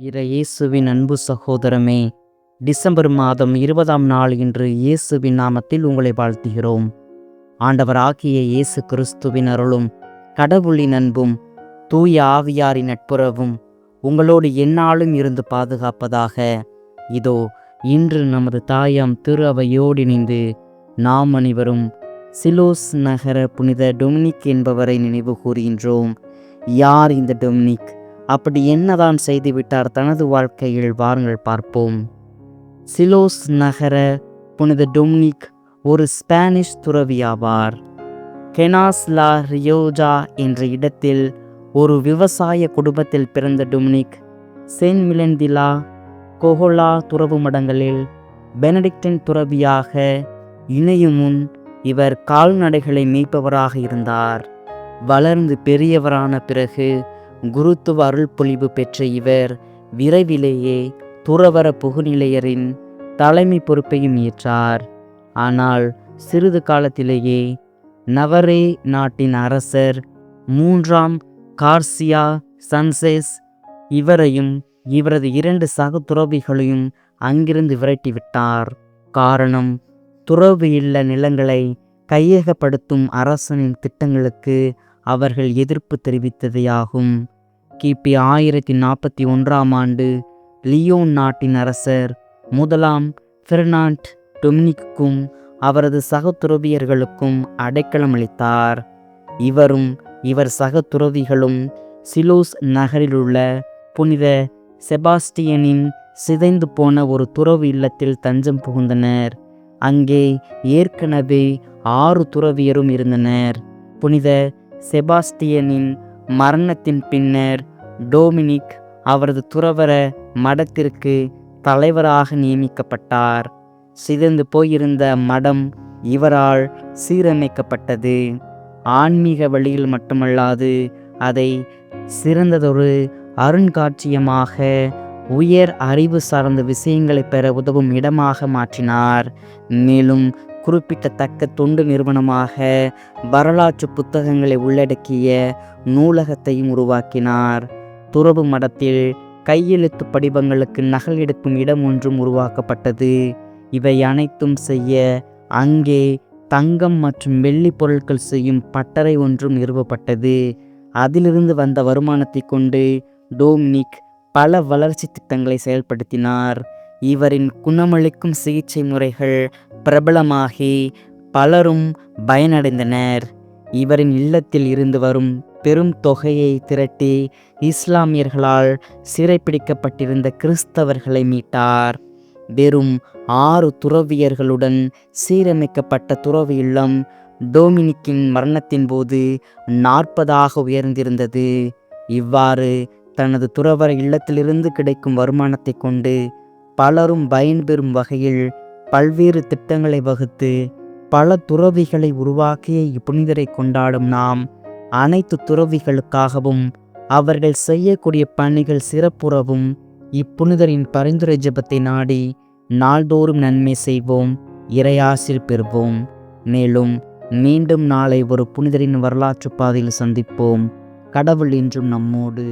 இற இயேசுவின் அன்பு சகோதரமே டிசம்பர் மாதம் இருபதாம் நாள் இன்று இயேசுவின் நாமத்தில் உங்களை வாழ்த்துகிறோம். ஆண்டவராகிய இயேசு கிறிஸ்துவின் அருளும் கடவுளின் அன்பும் தூய ஆவியாரின் நட்புறவும் உங்களோடு எந்நாளும் இருந்து பாதுகாப்பதாக. இதோ இன்று நமது தாயாம் திரு அவையோடு இணைந்து நாம் அனைவரும் சிலோஸ் நகர புனித டொமினிக் என்பவரை நினைவு கூறுகின்றோம். யார் இந்த டொமினிக்? அப்படி என்னதான் செய்துவிட்டார் தனது வாழ்க்கையில்? வாருங்கள் பார்ப்போம். சிலோஸ் நகர புனித டொமினிக் ஒரு ஸ்பானிஷ் துறவியாவார். கெனாஸ் லா ரியோஜா என்ற இடத்தில் ஒரு விவசாய குடும்பத்தில் பிறந்த டொமினிக் செயின்ட் மிலந்திலா கொஹோலா துறவு மடங்களில் பெனடிக்டின் துறவியாக இணையும் முன் இவர் கால்நடைகளை மீட்பவராக இருந்தார். வளர்ந்து பெரியவரான பிறகு குருத்துவ அருள்பொழிவு பெற்ற இவர் விரைவிலேயே துறவர புகுநிலையரின் தலைமை பொறுப்பையும் ஏற்றார். ஆனால் சிறிது காலத்திலேயே நவரே நாட்டின் அரசர் மூன்றாம் கார்சியா சன்சேஸ் இவரையும் இவரது இரண்டு சக துறவிகளையும் அங்கிருந்து விரட்டிவிட்டார். காரணம் துறவு இல்ல நிலங்களை கையகப்படுத்தும் அரசனின் திட்டங்களுக்கு அவர்கள் எதிர்ப்பு தெரிவித்ததேயாகும். கிபி ஆயிரத்தி நாற்பத்தி ஒன்றாம் ஆண்டு லியோன் நாட்டின் அரசர் முதலாம் பெர்னாண்ட் டொமினிக்கும் அவரது சக துறவியர்களுக்கும் அடைக்கலம் அளித்தார் இவரும் இவர் சக துறவிகளும் சிலோஸ் நகரிலுள்ள புனித செபாஸ்டியனின் சிதைந்து போன ஒரு துறவு இல்லத்தில் தஞ்சம் புகுந்தனர். அங்கே ஏற்கனவே ஆறு துறவியரும் இருந்தனர். புனித செபாஸ்டியனின் மரணத்தின் பின்னர் டோமினிக் அவரது துறவர மடத்திற்கு தலைவராக நியமிக்கப்பட்டார். சிதைந்து போயிருந்த மடம் இவரால் சீரமைக்கப்பட்டது. ஆன்மீக வழியில் மட்டுமல்லாது அதை சிறந்ததொரு அருங்காட்சியமாக உயர் அறிவு சார்ந்த விஷயங்களை பெற உதவும் இடமாக மாற்றினார். மேலும் குறிப்பிட்டத்தக்க தொண்டு நிறுவனமாக வரலாற்று புத்தகங்களை உள்ளடக்கிய நூலகத்தையும் உருவாக்கினார். துறவு மடத்தில் கையெழுத்து படிவங்களுக்கு நகல் எடுக்கும் இடம் ஒன்றும் உருவாக்கப்பட்டது. இவை அனைத்தும் செய்ய அங்கே தங்கம் மற்றும் வெள்ளி பொருட்கள் செய்யும் பட்டறை ஒன்றும் நிறுவப்பட்டது. அதிலிருந்து வந்த வருமானத்தை கொண்டு டோமினிக் பல வளர்ச்சி திட்டங்களை செயல்படுத்தினார். இவரின் குணமளிக்கும் சிகிச்சை முறைகள் பிரபலமாகி பலரும் பயனடைந்தனர். இவரின் இல்லத்தில் இருந்து வரும் பெரும் தொகையை திரட்டி இஸ்லாமியர்களால் சிறைப்பிடிக்கப்பட்டிருந்த கிறிஸ்தவர்களை மீட்டார். வெறும் ஆறு துறவியர்களுடன் சீரமைக்கப்பட்ட துறவு இல்லம் டோமினிக்கின் மரணத்தின் போது நாற்பதாக உயர்ந்திருந்தது. இவ்வாறு தனது துறவர இல்லத்திலிருந்து கிடைக்கும் வருமானத்தை கொண்டு பலரும் பயன்பெறும் வகையில் பல்வேறு திட்டங்களை வகுத்து பல துறவிகளை உருவாக்கிய இப்புனிதரை கொண்டாடும் நாம் அனைத்து துறவிகளுக்காகவும் அவர்கள் செய்யக்கூடிய பணிகள் சிறப்புறவும் இப்புனிதரின் பரிந்துரை ஜெபத்தை நாடி நாள்தோறும் நன்மை செய்வோம் இறையாசிர் பெறுவோம். மேலும் மீண்டும் நாளை ஒரு புனிதரின் வரலாற்று பாதையில் சந்திப்போம். கடவுள் என்றும் நம்மோடு.